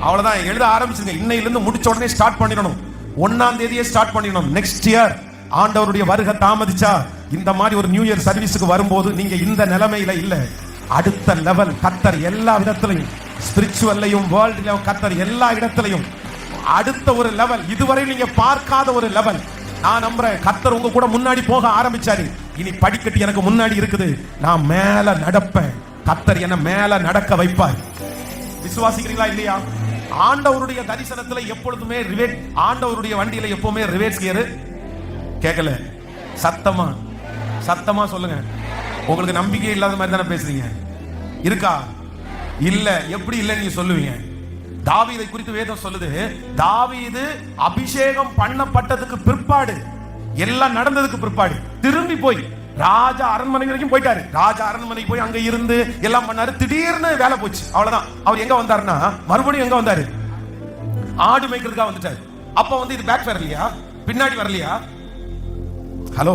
அவ்வளவுதான். எழுத ஆரம்பிச்சிருங்க. இன்னையில இருந்து முடிச்ச உடனே ஸ்டார்ட் பண்ணிடணும். ஒன்னாம் தேதியே ஸ்டார்ட் பண்ணிடணும். நெக்ஸ்ட் இயர் ஆண்டவருடைய வருகை தாமதிச்சா இந்த மாதிரி ஒரு நியூ இயர் சர்வீஸுக்கு வரும்போது நீங்க இந்த நிலைமையில இல்ல. அடுத்த லெவல் கத்தர் எல்லா விதத்திலையும் ஸ்பிரிச்சுவல்லையும் வேர்ல்ட்லயும் கத்தர் எல்லா இடத்திலையும். அடுத்த ஒரு லெவல் இதுவரை நீங்க பார்க்காத ஒரு லெவல் நான் நம்புறேன் கத்தர் உங்க கூட முன்னாடி போக ஆரம்பிச்சாரு. இனி படிக்கட்டு எனக்கு முன்னாடி இருக்குது. நான் மேல நடப்பேன். கத்தர் என்ன மேல நடக்க வைப்பார். விசுவாசிக்கிறீங்களா இல்லையா? ஆண்டவருடைய தரிசனத்துல எப்பொழுதுமே ரிவேட் ஆண்டவருடைய வண்டியில எப்பவுமே ரிவேட்ஸ் கியர் கேட்கல சத்தமா சத்தமா சொல்லுங்க. உங்களுக்கு நம்பிக்கை இல்லாத மாதிரி தானே பேசுறீங்க? இருக்கா? இல்ல. எப்படி இல்ல நீங்க சொல்லுவீங்க. தாவீதை குறித்து வேதம் சொல்லுது தாவீது அபிஷேகம் பண்ணப்பட்டதுக்கு பிற்பாடு எல்லாம் நடந்ததுக்கு பிற்பாடு திரும்பி போய் ராஜா அரண்மனை வரைக்கும் போயிட்டாரு. ராஜா அரண்மனைக்கு போய் அங்க இருந்து எல்லாம் பண்ணாரு. திடீர்னு வேலை போச்சு. அவ்வளவுதான். அவர் எங்க வந்தாருன்னா மறுபடியும் எங்க வந்தாரு? ஆடு மேய்க்கிறதுக்காக வந்துட்டாரு. அப்ப வந்து இது பேக் வரலையா? பின்னாடி வரலையா? ஹலோ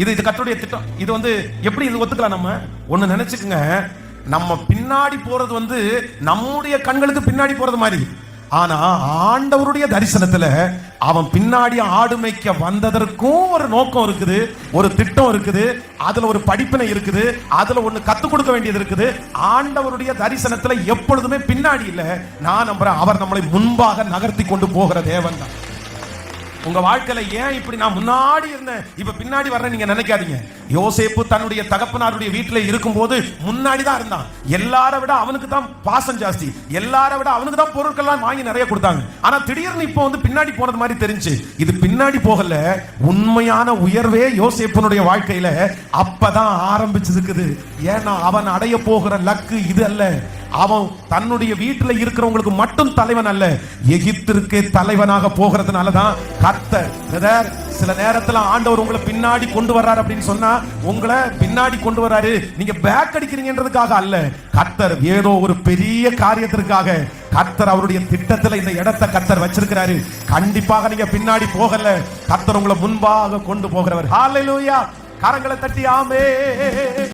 இது இது கத்தருடைய திட்டம். இது வந்து எப்படி இது ஒத்துக்கலாம் நம்ம? ஒண்ணு நினைச்சுக்கோங்க. நம்ம பின்னாடி போறது வந்து நம்முடைய கண்களுக்கு பின்னாடி போறது மாதிரி. ஆனா ஆண்டவருடைய தரிசனத்துல அவன் பின்னாடி ஆடு மேய்க்க வந்ததற்கும் ஒரு நோக்கம் இருக்குது ஒரு திட்டம் இருக்குது அதுல ஒரு படிப்பினை இருக்குது அதுல ஒண்ணு கத்து கொடுக்க வேண்டியது இருக்குது. ஆண்டவருடைய தரிசனத்துல எப்பொழுதுமே பின்னாடி இல்ல. நான் நம்புறேன் அவர் நம்மளை முன்பாக நகர்த்தி கொண்டு போகிற தேவன் தான். உங்க வாழ்க்கையில ஏன் இப்படி நான் முன்னாடி இருந்தேன்? இப்ப பின்னாடி வர்றேன் நீங்க நினைக்காதீங்க. யோசேப்பு தன்னுடைய தகப்பனாருடைய வீட்டுல இருக்கும்போது முன்னாடி தான் இருந்தான். எல்லார விட அவனுக்கு தான் பாசம் ஜாஸ்தி. எல்லார விட அவனுக்கு தான் பொருட்கள்லாம் வாங்கி நிறைய கொடுத்தாங்க. ஆனா திடீர்னு இப்போ வந்து பின்னாடி போனது மாதிரி தெரிஞ்சு இது பின்னாடி போகல உண்மையான உயர்வே யோசேப்பனுடைய வாழ்க்கையில அப்பதான் ஆரம்பிச்சிருக்குது. ஏன்னா அவன் அடைய போகிற லக்கு இது அல்ல. அவன் தன்னுடைய வீட்டில் இருக்கிறவங்களுக்கு மட்டும் தலைவன் அல்ல. எகிப்திற்கே தலைவனாக போகிறதுனால தான் கர்த்தர் சில நேரத்தில் ஆண்டவர் உங்களை பின்னாடி கொண்டு வர்றாரு அப்படின்னு சொன்னா உங்களை பின்னாடி கொண்டு வர்றாரு. நீங்க பேக் அடிக்கிறீங்கன்றதுக்காக அல்ல. கர்த்தர் ஏதோ ஒரு பெரிய காரியத்திற்காக கர்த்தர் அவருடைய திட்டத்தில் இந்த இடத்தை கர்த்தர் வச்சிருக்கிறாரு. கண்டிப்பாக நீங்க பின்னாடி போகல. கர்த்தர் உங்களை முன்பாக கொண்டு போகிறவர். ஹalleluya கரங்களை தட்டி ஆமே